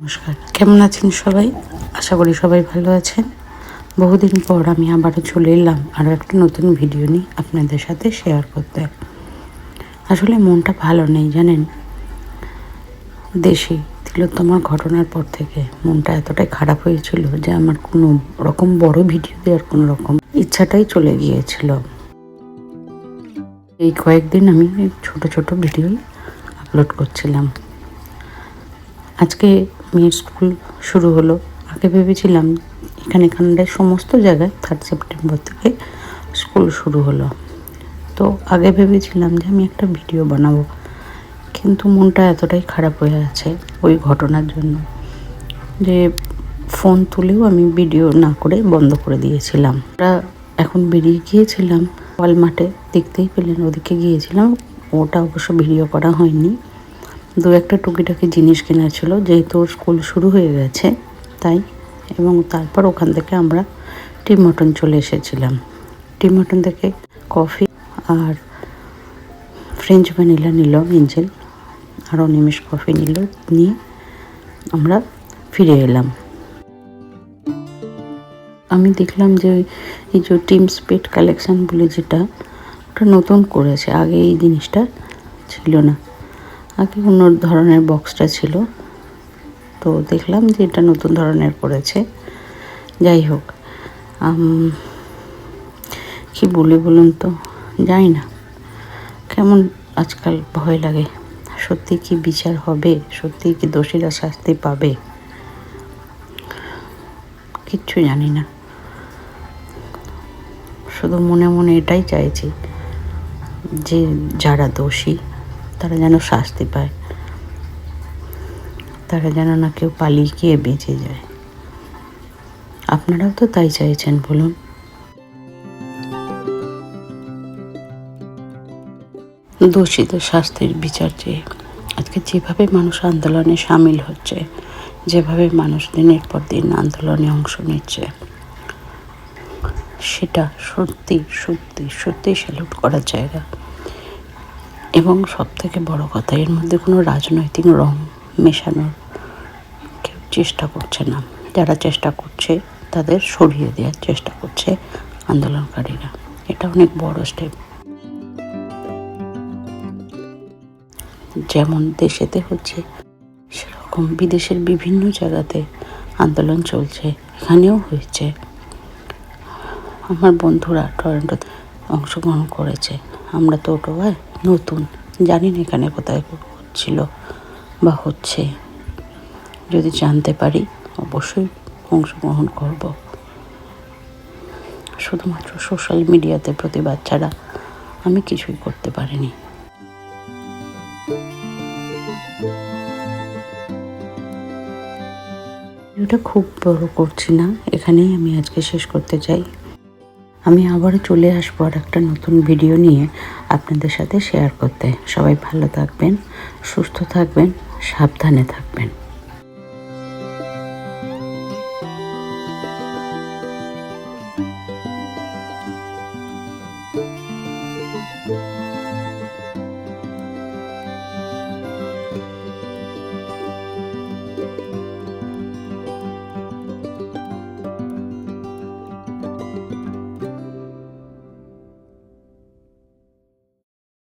নমস্কার। কেমন আছেন সবাই? আশা করি সবাই ভালো আছেন। বহুদিন পর আমি আবারও চলে এলাম আরও একটা নতুন ভিডিও নিয়ে আপনাদের সাথে শেয়ার করতে। আসলে মনটা ভালো নেই, জানেন? দেশে তিলোত্তমার ঘটনার পর থেকে মনটা এতটাই খারাপ হয়েছিল যে আমার কোনো রকম বড় ভিডিও দেওয়ার কোনো রকম ইচ্ছাটাই চলে গিয়েছিল। এই কয়েকদিন আমি ছোট ছোট ভিডিও আপলোড করছিলাম। আজকে মেয়ের স্কুল শুরু হলো। আগে ভেবেছিলাম এখানে কানাডায় সমস্ত জায়গায় থার্ড সেপ্টেম্বর থেকে স্কুল শুরু হলো। তো আগে ভেবেছিলাম যে আমি একটা ভিডিও বানাবো। কিন্তু মনটা এতটাই খারাপ হয়ে আছে ওই ঘটনার জন্য যে ফোন তুলেও আমি ভিডিও না করে বন্ধ করে দিয়েছিলাম। এখন বেরিয়ে গিয়েছিলাম ওয়ালমার্টে দেখতেই পেলেন, ওদিকে গিয়েছিলাম। ওটা অবশ্য ভিডিও করা হয়নি। দু একটা টুকিটাকি জিনিস কেনা ছিল, যেহেতু স্কুল শুরু হয়ে গেছে, তাই। এবং তারপর ওখান থেকে আমরা টি মটন চলে এসেছিলাম। টি মটন থেকে কফি আর ফ্রেঞ্চ ভ্যানিলা নিল এঞ্জেল আরও নিমিষ কফি নিল, নিয়ে আমরা ফিরে এলাম। আমি দেখলাম যে এই যে টিম স্পিড কালেকশান বলে যেটা, ওটা নতুন করেছে। আগে এই জিনিসটা ছিল না। আগে অন্য ধরনের বক্সটা ছিল। তো দেখলাম যে এটা নতুন ধরনের করেছে। যাই হোক কি বলি বলুন তো? যাই না। কেমন আজকাল ভয় লাগে। সত্যি কি বিচার হবে? সত্যি কি দোষীরা শাস্তি পাবে? কিচ্ছু জানি না। শুধু মনে মনে এটাই চাইছি যে যারা দোষী, তারা যেন শাস্তি পায়। তারা যেন না কেউ পালিয়ে গিয়ে বেঁচে যায়। আপনারাও তো তাই চাইছেন, বলুন। দোষীদের শাস্তির বিচার চেয়ে আজকে যেভাবে মানুষ আন্দোলনে সামিল হচ্ছে, যেভাবে মানুষ দিনের পর দিন আন্দোলনে অংশ নিচ্ছে সেটা সত্যি সত্যি সত্যি স্যালুট করার জায়গা। এবং সব থেকে বড় কথা, এর মধ্যে কোনো রাজনৈতিক রং মেশানোর কেউ চেষ্টা করছে না। যারা চেষ্টা করছে, তাদের সরিয়ে দেওয়ার চেষ্টা করছে আন্দোলনকারীরা। এটা অনেক বড় স্টেপ যেমন দেশেতে হচ্ছে, সেরকম বিদেশের বিভিন্ন জায়গাতে আন্দোলন চলছে, এখানেও হয়েছে। আমার বন্ধুরা টরেন্টোতে অংশগ্রহণ করেছে। আমরা তো ওটোয়ায় নতুন। জানি না এখানে কোথায় হচ্ছিল বা হচ্ছে। যদি জানতে পারি, অবশ্যই অংশগ্রহণ করব। শুধুমাত্র সোশ্যাল মিডিয়াতে প্রতিবাদ ছাড়া আমি কিছুই করতে পারিনি। ভিডিওটা খুব বড় করছি না। এখানেই আমি আজকে শেষ করতে চাই। আমি আবারও চলে আসব আর একটা নতুন ভিডিও নিয়ে আপনাদের সাথে শেয়ার করতে। সবাই ভালো থাকবেন, সুস্থ থাকবেন, সাবধানে থাকবেন।